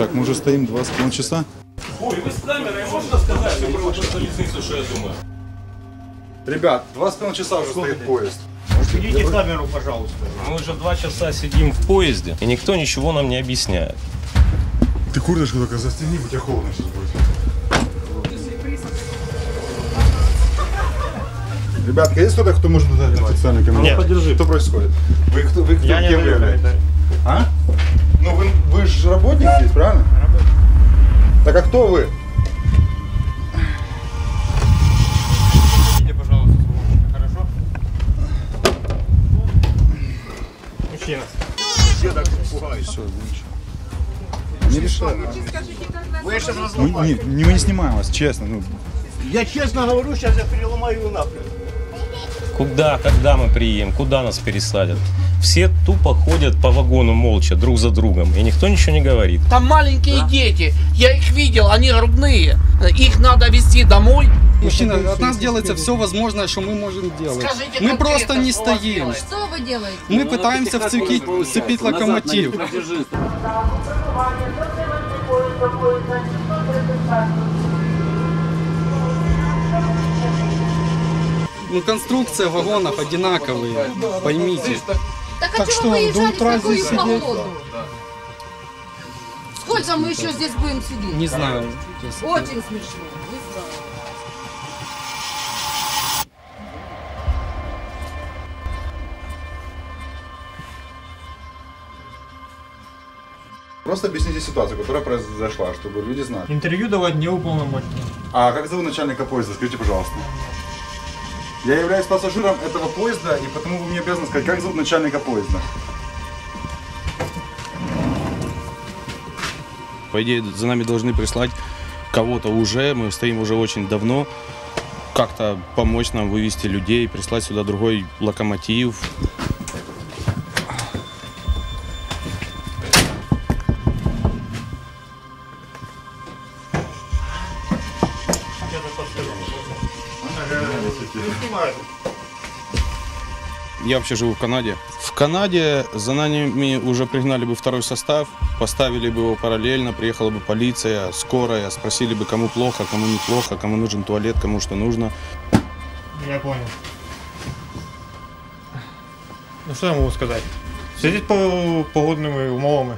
Так, мы уже стоим два с половиной часа. Ой, вы с камерой можно сказать всю колесницу, что я думаю? Ребят, два с половиной часа уже стоит поезд. Идите камеру, пожалуйста. Мы уже два часа сидим в поезде, и никто ничего нам не объясняет. Ты курточку только застегни, будь тебе холодно сейчас будет. Ребятка, есть кто-то, кто может дать официальный комментарий? Нет. Подержи. Что происходит? Вы кто, вы кто Я не кем даю являетесь? Не решаю. Мы, не, не, мы не снимаем вас, честно. Ну, Я честно говорю, сейчас я переломаю нахрен. Куда, когда мы приедем, куда нас пересадят? Все тупо ходят по вагону молча, друг за другом, и никто ничего не говорит. Там маленькие дети, я их видел, они грудные. Их надо вести домой. Мужчина, от нас делается все возможное, что мы можем делать. Скажите Мы просто не что стоим. Что вы делаете? Мы пытаемся вцепить, вцепить локомотив. Ну, конструкция вагонов одинаковые, поймите. Так а чего вы выезжали в такую погоду? Сколько мы еще здесь будем сидеть? Не знаю. Очень смешно. Не знаю. Просто объясните ситуацию, которая произошла, чтобы люди знали. Интервью давать не уполномочено. А как зовут начальника поезда? Скажите, пожалуйста. Я являюсь пассажиром этого поезда, и потому вы мне обязаны сказать, как зовут начальника поезда. По идее, за нами должны прислать кого-то уже. Мы стоим уже очень давно. Как-то помочь нам вывести людей, прислать сюда другой локомотив. Я вообще живу в Канаде. В Канаде за нами уже пригнали бы второй состав, поставили бы его параллельно, приехала бы полиция, скорая, спросили бы, кому плохо, кому не плохо, кому нужен туалет, кому что нужно. Я понял. Ну що я можу сказати? Сидіть по погодними умовами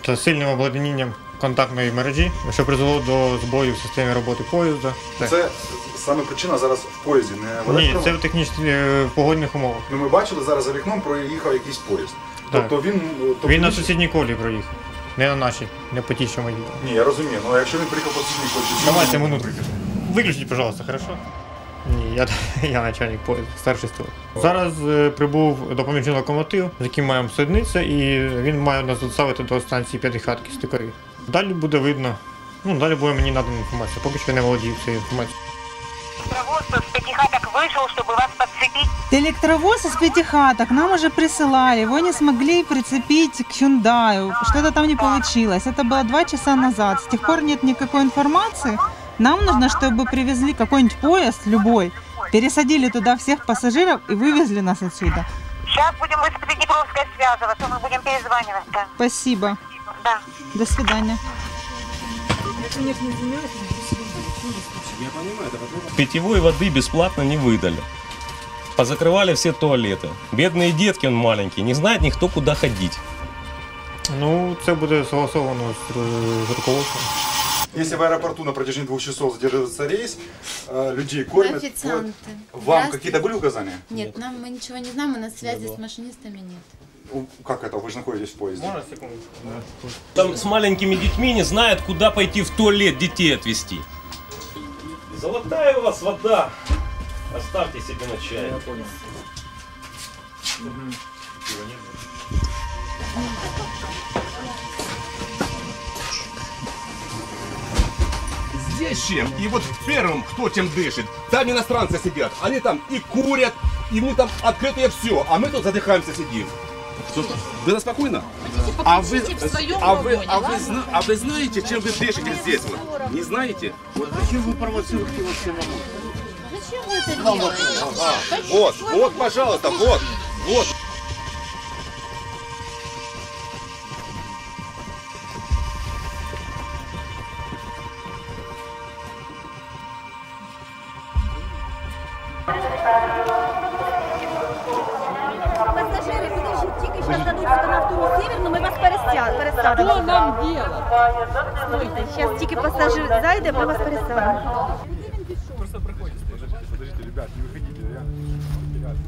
та сильним обладнанням контактної мережі, що призвело до збою в системі роботи поїзда. Це саме причина зараз в поїзді, не в Ні, це в технічних е, погодних умовах. Ну, ми бачили зараз за вікном проїхав якийсь поїзд. Так. Тобто він. Тобто Він на сусідній колі проїхав. Не на нашій, не по тій, що ми їдемо. Ні, я розумію, але якщо він приїхав по сусідній кольці, Давайте минутку. Виключіть, пожалуйста, хорошо? Ні, я, я начальник поїзду, старший строк. Зараз е, прибув допоміжний локомотив, з яким маємо суднитися, і він має нас доставити до станції П'ятихатки стикові. Далі буде видно. Ну, далі буде мені надана інформація. Поки що я не володію цією інформацією. Электровоз с пятихаток вышел, чтобы вас подцепить. Электровоз из пятихаток нам уже присылали, его не смогли прицепить к Hyundai, что-то там не получилось. Это было два часа назад, с тех пор нет никакой информации. Нам нужно, чтобы привезли какой-нибудь поезд, любой, пересадили туда всех пассажиров и вывезли нас отсюда. Сейчас будем мы с Приднепровской связываться, мы будем перезванивать. Да. Спасибо. да. До свидания. Питьевой воды бесплатно не выдали. Позакрывали все туалеты. Бедные детки, он маленький, не знает никто, куда ходить. Ну, це буде согласовано з, з руководством. Если в аэропорту на протяжении двух часов задерживается рейс, э, людей кормят. Официанты. Вам какие-то были указания? Нет, нам мы ничего не знаем, у нас связи с машинистами нет. Как это? Вы же находитесь в поезде. Можна секунду? Там с маленькими детьми не знают, куда пойти в туалет детей отвезти. Золотая у вас вода. Оставьте себе на чай. Здесь чем? И вот в первом, кто чем дышит, там иностранцы сидят. Они там и курят, и у них там открытое все, а мы тут задыхаемся сидим. Что, было спокойно? А вы, а вы, а вы, зна- а вы знаете, чем вы дышите здесь? Вот? Не знаете? Вот зачем вы провоцируете вообще Зачем вы это делаете? Вот, вот, пожалуйста, вот, вот. Що нам делать? Стойте, зараз тільки пасажир зайде, ми вас пересадимо. Подождите, ребят, не выходите, реально.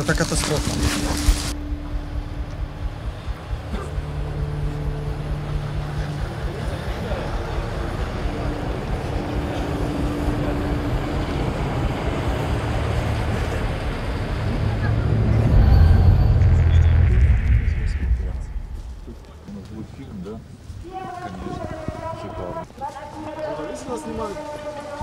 Это катастрофа.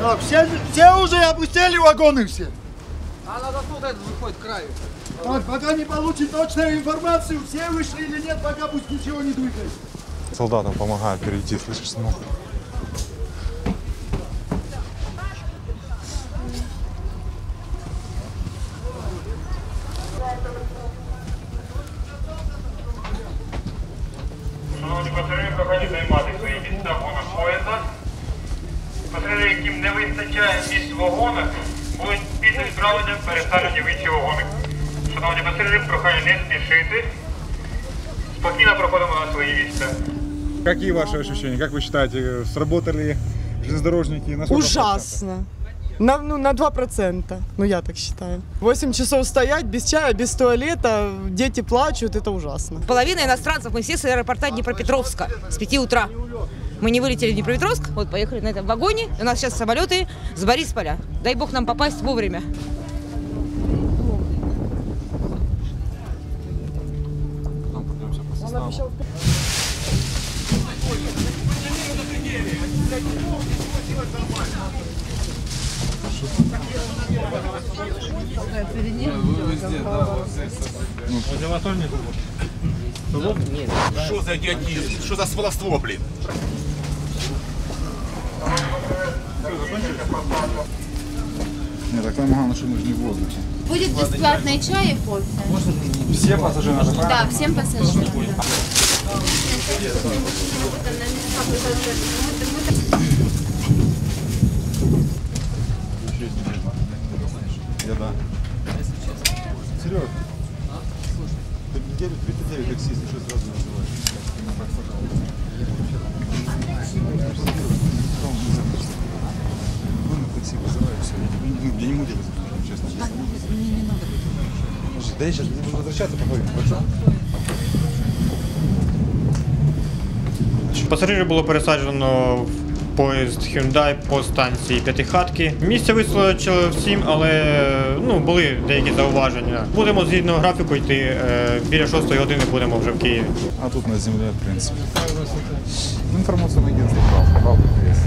Так, все, все уже опустили вагоны все. А тут это выходит к краю. Так, пока не получим точную информацию, все вышли или нет, пока пусть ничего не двигается. Солдатам помогают перейти, слышишь, сынок? Шановні пасажири, прохання займати свої місця в вагонах поїзда. Пасажири, яким не вистачає місць в вагонах, будуть після відправлення пересаджені в інші вагони. Шановні пасажири, прохання не спішити. Спокійно проходимо на свої місця. Какие ваши ощущения? Как вы считаете, сработали железнодорожники? На сколько Ужасно. На, ну, на 2%. Ну, я так считаю. 8 часов стоять без чая, без туалета, дети плачут, это ужасно. Половина иностранцев, мы все с аэропорта Днепропетровска с 5 утра. Мы не вылетели в Днепропетровск, вот поехали на этом вагоне. У нас сейчас самолеты с Борисполя. Дай бог нам попасть вовремя. Что за идиотизм? Что за сволоство, блин? Нет, так там главное, что мы же не в воздухе. Будет бесплатный чай и кофе. Все пассажиры наши, Да, всем пассажирам. да. Я да. Серег, ты неделю 39 такси, если что, сразу называешь. Так, пожалуйста. Вон такси вызываю, все. Я не, ну, я не мудрил, честно. Слушай, Да я сейчас буду возвращаться, поговорим, хорошо? Пасажирів було пересаджено в поїзд Hyundai по станції П'ятихатки. Місце вистачило всім, але ну, були деякі зауваження. Будемо згідно графіку йти. е, Біля 6 години будемо вже в Києві. А тут на земле, в принципе. Ну, агентство «Правда». Правда, есть.